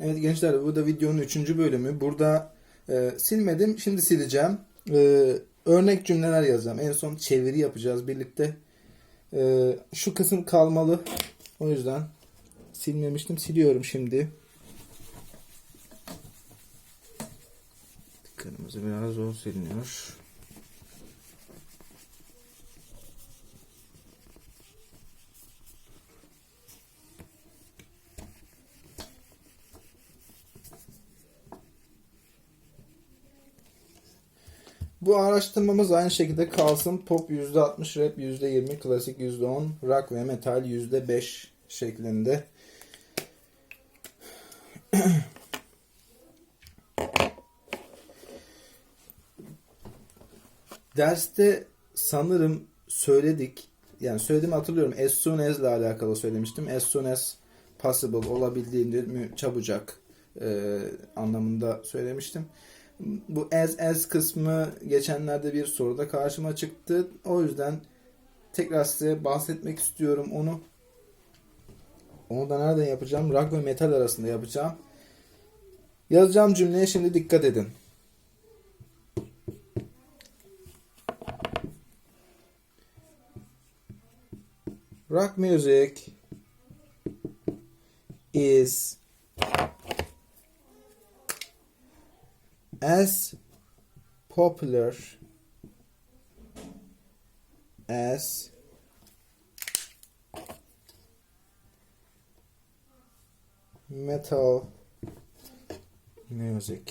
Evet gençler bu da videonun 3. bölümü. Burada e, silmedim. Şimdi sileceğim. E, örnek cümleler yazacağım. En son çeviri yapacağız birlikte. E, şu kısım kalmalı. O yüzden silmemiştim. Siliyorum şimdi. Kırmızı biraz zor siliniyor. Bu araştırmamız aynı şekilde kalsın. Pop %60, rap %20, klasik %10, rock ve metal %5 şeklinde. Derste sanırım söyledik. Yani söylediğimi hatırlıyorum. As soon as ile alakalı söylemiştim. As soon as possible olabildiğince çabucak e, anlamında söylemiştim. Bu as as kısmı geçenlerde bir soruda karşıma çıktı. O yüzden tekrar size bahsetmek istiyorum onu. Onu da nereden yapacağım? Rock ve metal arasında yapacağım. Yazacağım cümleye şimdi dikkat edin. Rock music is as popular as metal music.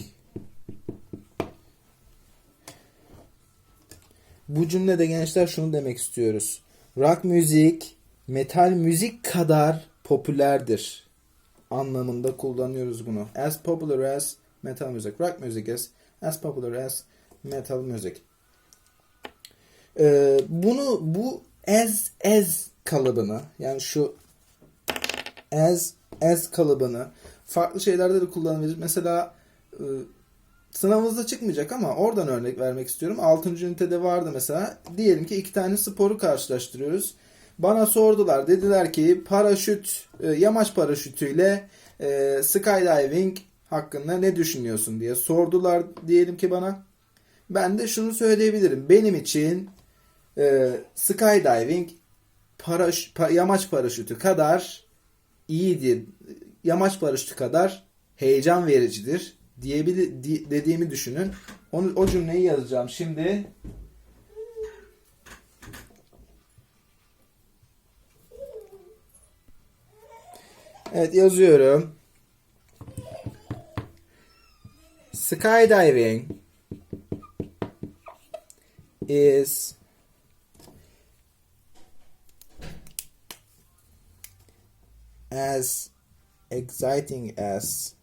Bu cümlede gençler şunu demek istiyoruz. Rock müzik metal müzik kadar popülerdir anlamında kullanıyoruz bunu. As popular as metal music. Rock music is as popular as metal music. Ee, bunu bu as as kalıbını yani şu as as kalıbını farklı şeylerde de kullanabiliriz. Mesela e, sınavımızda çıkmayacak ama oradan örnek vermek istiyorum. 6. ünitede vardı mesela. Diyelim ki iki tane sporu karşılaştırıyoruz. Bana sordular. Dediler ki paraşüt, e, yamaç paraşütüyle e, skydiving hakkında ne düşünüyorsun diye sordular diyelim ki bana. Ben de şunu söyleyebilirim. Benim için e, skydiving paraş, pa- yamaç paraşütü kadar iyidir. Yamaç paraşütü kadar heyecan vericidir diyebilir di- dediğimi düşünün. Onu o cümleyi yazacağım. Şimdi Evet yazıyorum. Skydiving is as exciting as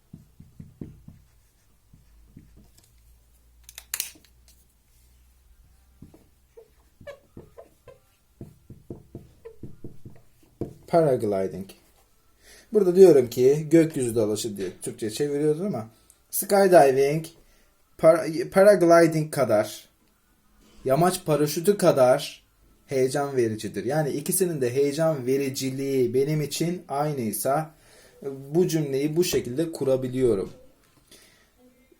paragliding. Burada diyorum ki gökyüzü dalışı diye Türkçe çeviriyoruz ama skydiving para- paragliding kadar yamaç paraşütü kadar heyecan vericidir. Yani ikisinin de heyecan vericiliği benim için aynıysa bu cümleyi bu şekilde kurabiliyorum.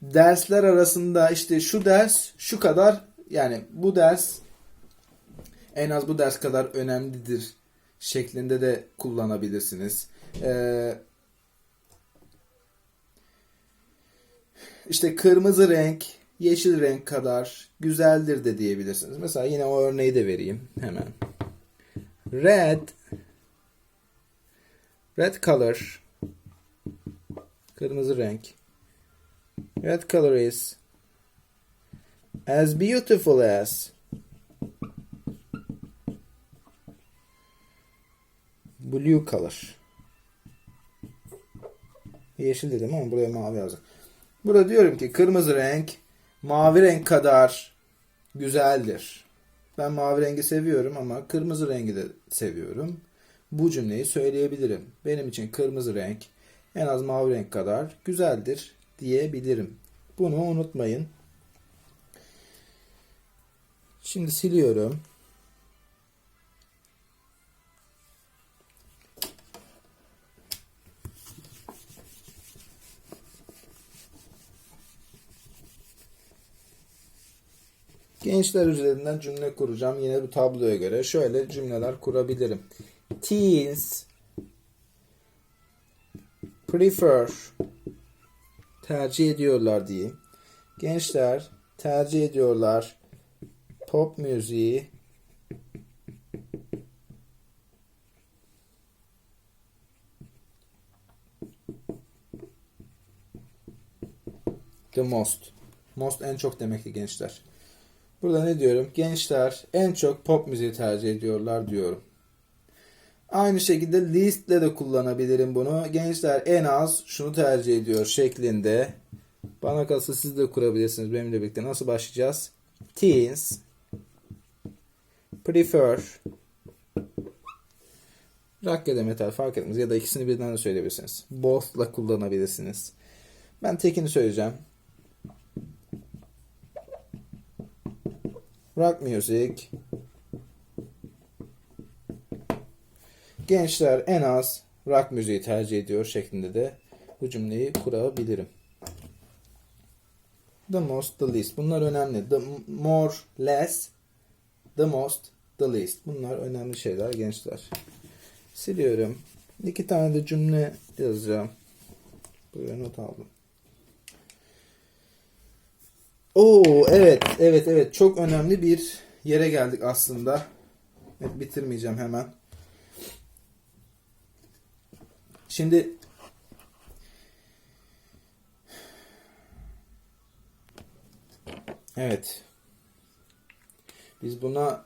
Dersler arasında işte şu ders şu kadar yani bu ders en az bu ders kadar önemlidir şeklinde de kullanabilirsiniz. Ee, işte kırmızı renk yeşil renk kadar güzeldir de diyebilirsiniz. Mesela yine o örneği de vereyim hemen. Red red color kırmızı renk red color is as beautiful as blue color. Yeşil dedim ama buraya mavi yazdım. Burada diyorum ki kırmızı renk mavi renk kadar güzeldir. Ben mavi rengi seviyorum ama kırmızı rengi de seviyorum. Bu cümleyi söyleyebilirim. Benim için kırmızı renk en az mavi renk kadar güzeldir diyebilirim. Bunu unutmayın. Şimdi siliyorum. Gençler üzerinden cümle kuracağım. Yine bu tabloya göre şöyle cümleler kurabilirim. Teens prefer tercih ediyorlar diyeyim. Gençler tercih ediyorlar pop müziği the most. Most en çok demek ki gençler. Burada ne diyorum? Gençler en çok pop müziği tercih ediyorlar diyorum. Aynı şekilde least ile de kullanabilirim bunu. Gençler en az şunu tercih ediyor şeklinde. Bana kalırsa siz de kurabilirsiniz benimle birlikte. Nasıl başlayacağız? Teens prefer rock ya da metal fark etmez ya da ikisini birden de söyleyebilirsiniz. Both'la kullanabilirsiniz. Ben tekini söyleyeceğim. Rock music. Gençler en az rock müziği tercih ediyor şeklinde de bu cümleyi kurabilirim. The most, the least. Bunlar önemli. The more, less, the most, the least. Bunlar önemli şeyler gençler. Siliyorum. İki tane de cümle yazacağım. Buraya not aldım. Oo evet evet evet çok önemli bir yere geldik aslında. Evet, bitirmeyeceğim hemen. Şimdi Evet. Biz buna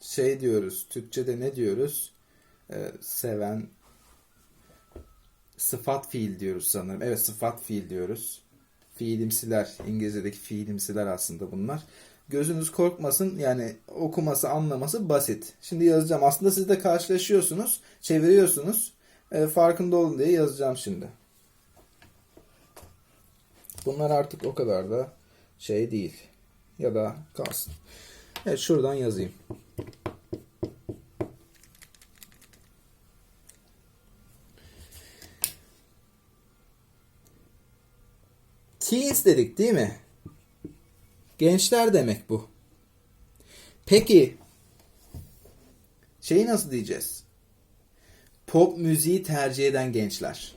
şey diyoruz. Türkçe'de ne diyoruz? Ee, seven sıfat fiil diyoruz sanırım. Evet sıfat fiil diyoruz. Fiilimsiler. İngilizce'deki fiilimsiler aslında bunlar. Gözünüz korkmasın. Yani okuması, anlaması basit. Şimdi yazacağım. Aslında siz de karşılaşıyorsunuz. Çeviriyorsunuz. E, farkında olun diye yazacağım şimdi. Bunlar artık o kadar da şey değil. Ya da kalsın. Evet şuradan yazayım. Teens dedik değil mi? Gençler demek bu. Peki şeyi nasıl diyeceğiz? Pop müziği tercih eden gençler.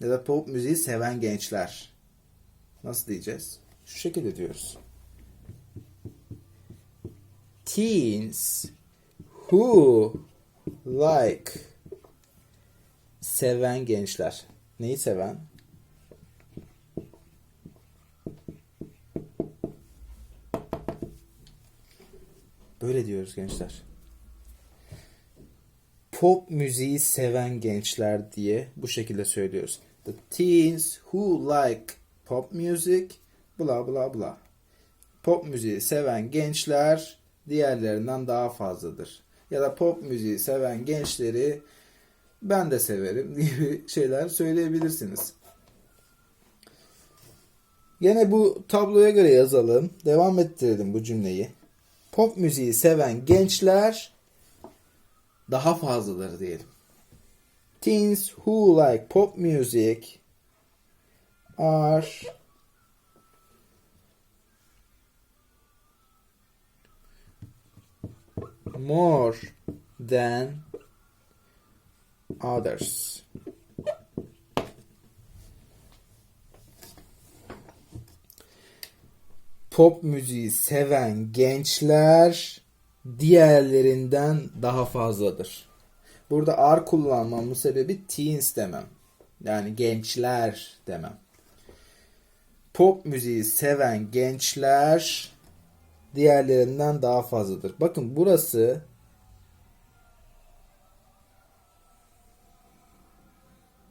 Ya da pop müziği seven gençler. Nasıl diyeceğiz? Şu şekilde diyoruz. Teens who like seven gençler. Neyi seven? Böyle diyoruz gençler. Pop müziği seven gençler diye bu şekilde söylüyoruz. The teens who like pop music bla bla bla. Pop müziği seven gençler diğerlerinden daha fazladır. Ya da pop müziği seven gençleri ben de severim gibi şeyler söyleyebilirsiniz. Yine bu tabloya göre yazalım. Devam ettirelim bu cümleyi. Pop müziği seven gençler daha fazladır diyelim. Teens who like pop music are more than others. Pop müziği seven gençler diğerlerinden daha fazladır. Burada are kullanmamın sebebi teens demem. Yani gençler demem. Pop müziği seven gençler diğerlerinden daha fazladır. Bakın burası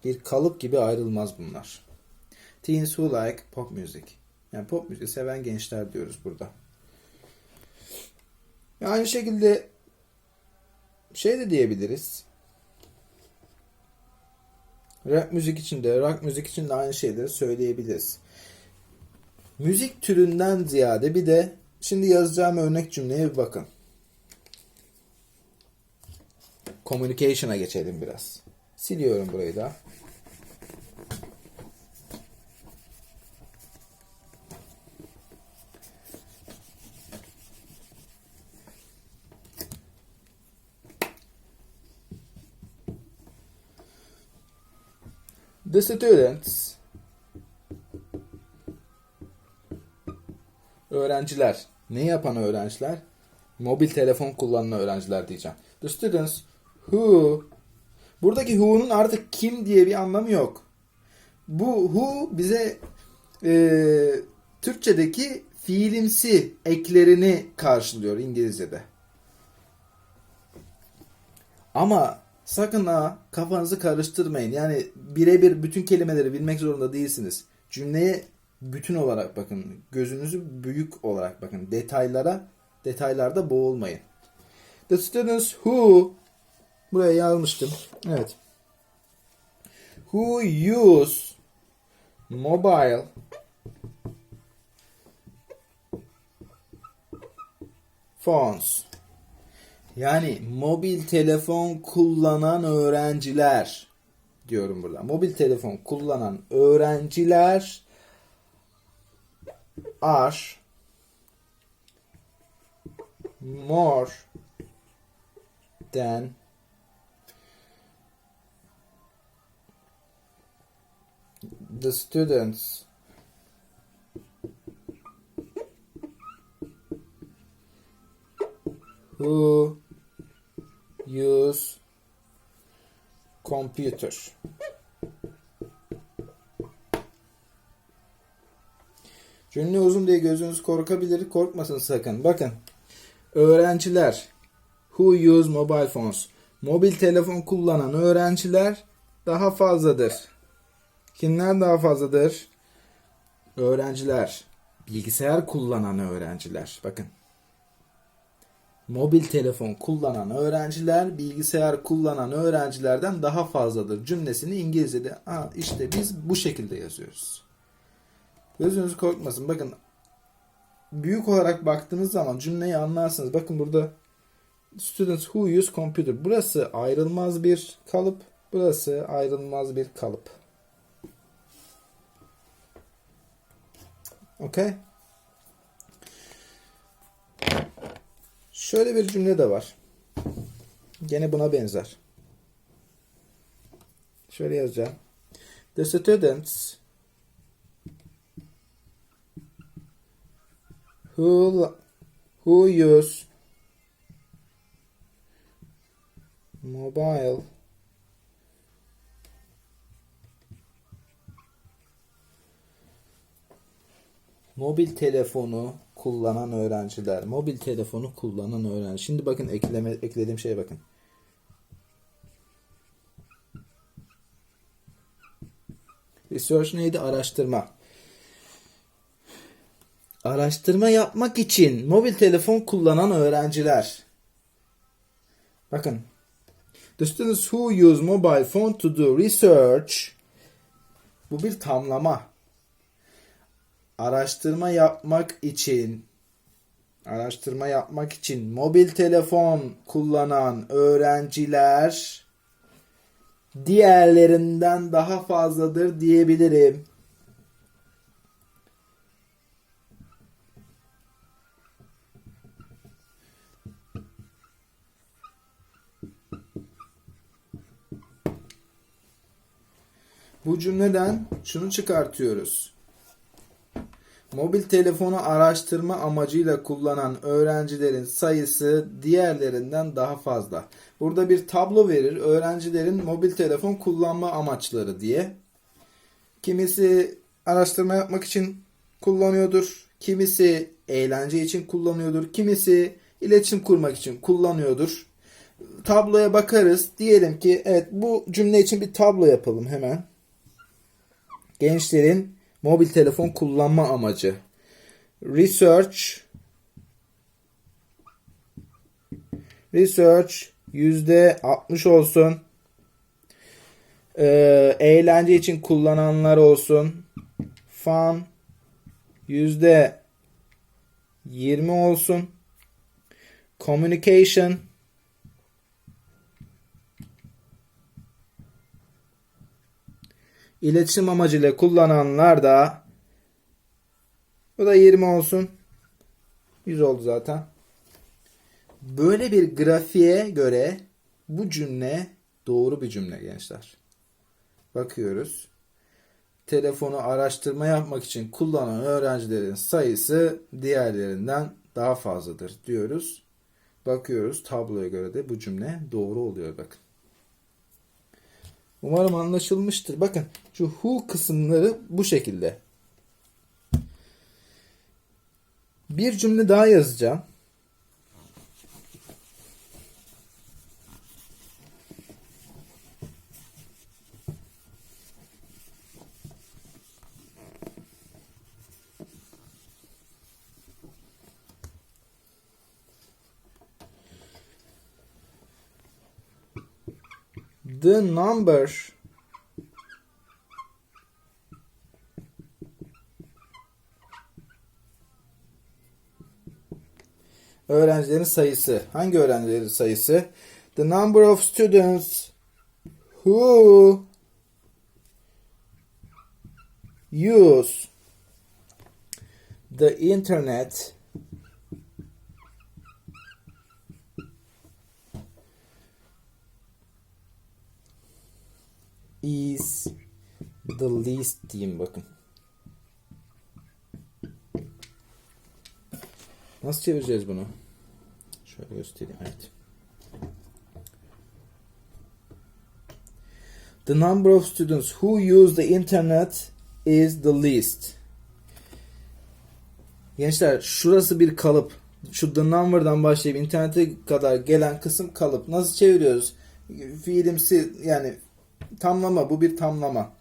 bir kalıp gibi ayrılmaz bunlar. Teens who like pop music. Yani pop müziği seven gençler diyoruz burada. Ve aynı şekilde şey de diyebiliriz. Rap müzik için de, rock müzik için de aynı şeyleri söyleyebiliriz. Müzik türünden ziyade bir de şimdi yazacağım örnek cümleye bir bakın. Communication'a geçelim biraz. Siliyorum burayı da. The students öğrenciler. Ne yapan öğrenciler? Mobil telefon kullanan öğrenciler diyeceğim. The students who Buradaki who'nun artık kim diye bir anlamı yok. Bu who bize e, Türkçedeki fiilimsi eklerini karşılıyor İngilizce'de. Ama sakın ha kafanızı karıştırmayın. Yani birebir bütün kelimeleri bilmek zorunda değilsiniz. Cümleye bütün olarak bakın. Gözünüzü büyük olarak bakın. Detaylara, detaylarda boğulmayın. The students who buraya yazmıştım. Evet. Who use mobile phones. Yani mobil telefon kullanan öğrenciler diyorum burada. Mobil telefon kullanan öğrenciler are more than the students who use computer. Cümle uzun diye gözünüz korkabilir. Korkmasın sakın. Bakın. Öğrenciler who use mobile phones. Mobil telefon kullanan öğrenciler daha fazladır. Kimler daha fazladır? Öğrenciler. Bilgisayar kullanan öğrenciler. Bakın. Mobil telefon kullanan öğrenciler bilgisayar kullanan öğrencilerden daha fazladır cümlesini İngilizce'de Aa, işte biz bu şekilde yazıyoruz. Gözünüz korkmasın. Bakın büyük olarak baktığınız zaman cümleyi anlarsınız. Bakın burada students who use computer. Burası ayrılmaz bir kalıp. Burası ayrılmaz bir kalıp. Okay? Şöyle bir cümle de var. Gene buna benzer. Şöyle yazacağım. The students who who use mobile mobil telefonu kullanan öğrenciler. Mobil telefonu kullanan öğrenci. Şimdi bakın ekleme, eklediğim şeye bakın. Research neydi? Araştırma. Araştırma yapmak için mobil telefon kullanan öğrenciler. Bakın. The students who use mobile phone to do research. Bu bir tamlama. Araştırma yapmak için araştırma yapmak için mobil telefon kullanan öğrenciler diğerlerinden daha fazladır diyebilirim. Bu cümleden şunu çıkartıyoruz. Mobil telefonu araştırma amacıyla kullanan öğrencilerin sayısı diğerlerinden daha fazla. Burada bir tablo verir. Öğrencilerin mobil telefon kullanma amaçları diye. Kimisi araştırma yapmak için kullanıyordur. Kimisi eğlence için kullanıyordur. Kimisi iletişim kurmak için kullanıyordur. Tabloya bakarız. Diyelim ki evet bu cümle için bir tablo yapalım hemen. Gençlerin mobil telefon kullanma amacı. Research Research yüzde 60 olsun. Ee, eğlence için kullananlar olsun. Fun yüzde 20 olsun. Communication İletişim amacıyla kullananlar da bu da 20 olsun. 100 oldu zaten. Böyle bir grafiğe göre bu cümle doğru bir cümle gençler. Bakıyoruz. telefonu araştırma yapmak için kullanan öğrencilerin sayısı diğerlerinden daha fazladır diyoruz. Bakıyoruz tabloya göre de bu cümle doğru oluyor bakın. Umarım anlaşılmıştır. Bakın şu who kısımları bu şekilde. Bir cümle daha yazacağım. The number öğrencilerin sayısı. Hangi öğrencilerin sayısı? The number of students who use the internet is the least diyeyim bakın. Nasıl çevireceğiz bunu? Şöyle göstereyim. Evet. The number of students who use the internet is the least. Gençler şurası bir kalıp. Şu the number'dan başlayıp internete kadar gelen kısım kalıp. Nasıl çeviriyoruz? Fiilimsi yani tamlama bu bir tamlama.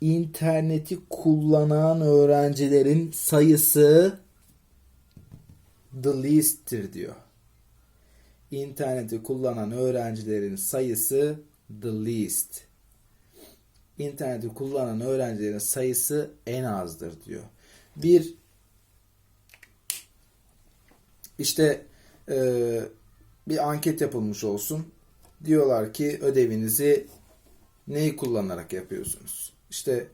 İnterneti kullanan öğrencilerin sayısı the least'tir diyor. İnterneti kullanan öğrencilerin sayısı the least. İnterneti kullanan öğrencilerin sayısı en azdır diyor. Bir işte e, bir anket yapılmış olsun. Diyorlar ki ödevinizi neyi kullanarak yapıyorsunuz? İşte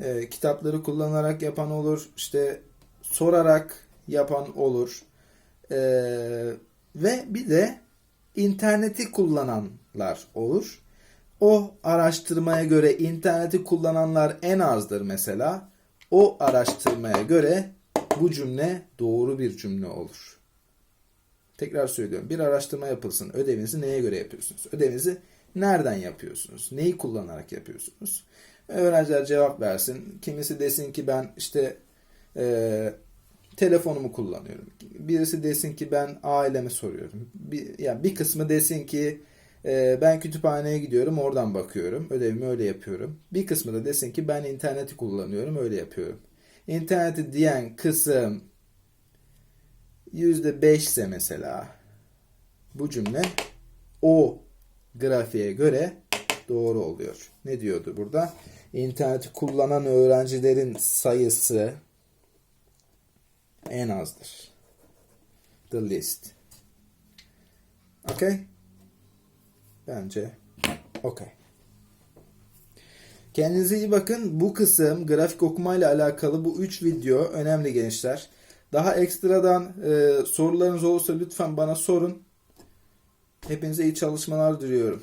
e, kitapları kullanarak yapan olur. İşte sorarak yapan olur. E, ve bir de interneti kullananlar olur. O araştırmaya göre interneti kullananlar en azdır mesela. O araştırmaya göre bu cümle doğru bir cümle olur. Tekrar söylüyorum. Bir araştırma yapılsın. Ödevinizi neye göre yapıyorsunuz? Ödevinizi nereden yapıyorsunuz? Neyi kullanarak yapıyorsunuz? Öğrenciler cevap versin. Kimisi desin ki ben işte e, telefonumu kullanıyorum. Birisi desin ki ben ailemi soruyorum. Bir, yani bir kısmı desin ki e, ben kütüphaneye gidiyorum oradan bakıyorum. Ödevimi öyle yapıyorum. Bir kısmı da desin ki ben interneti kullanıyorum öyle yapıyorum. İnterneti diyen kısım %5 ise mesela bu cümle o grafiğe göre doğru oluyor. Ne diyordu burada? İnterneti kullanan öğrencilerin sayısı en azdır. The least. Okay? Bence okay. Kendinize iyi bakın. Bu kısım grafik okumayla alakalı bu 3 video önemli gençler. Daha ekstradan e, sorularınız olursa lütfen bana sorun. Hepinize iyi çalışmalar diliyorum.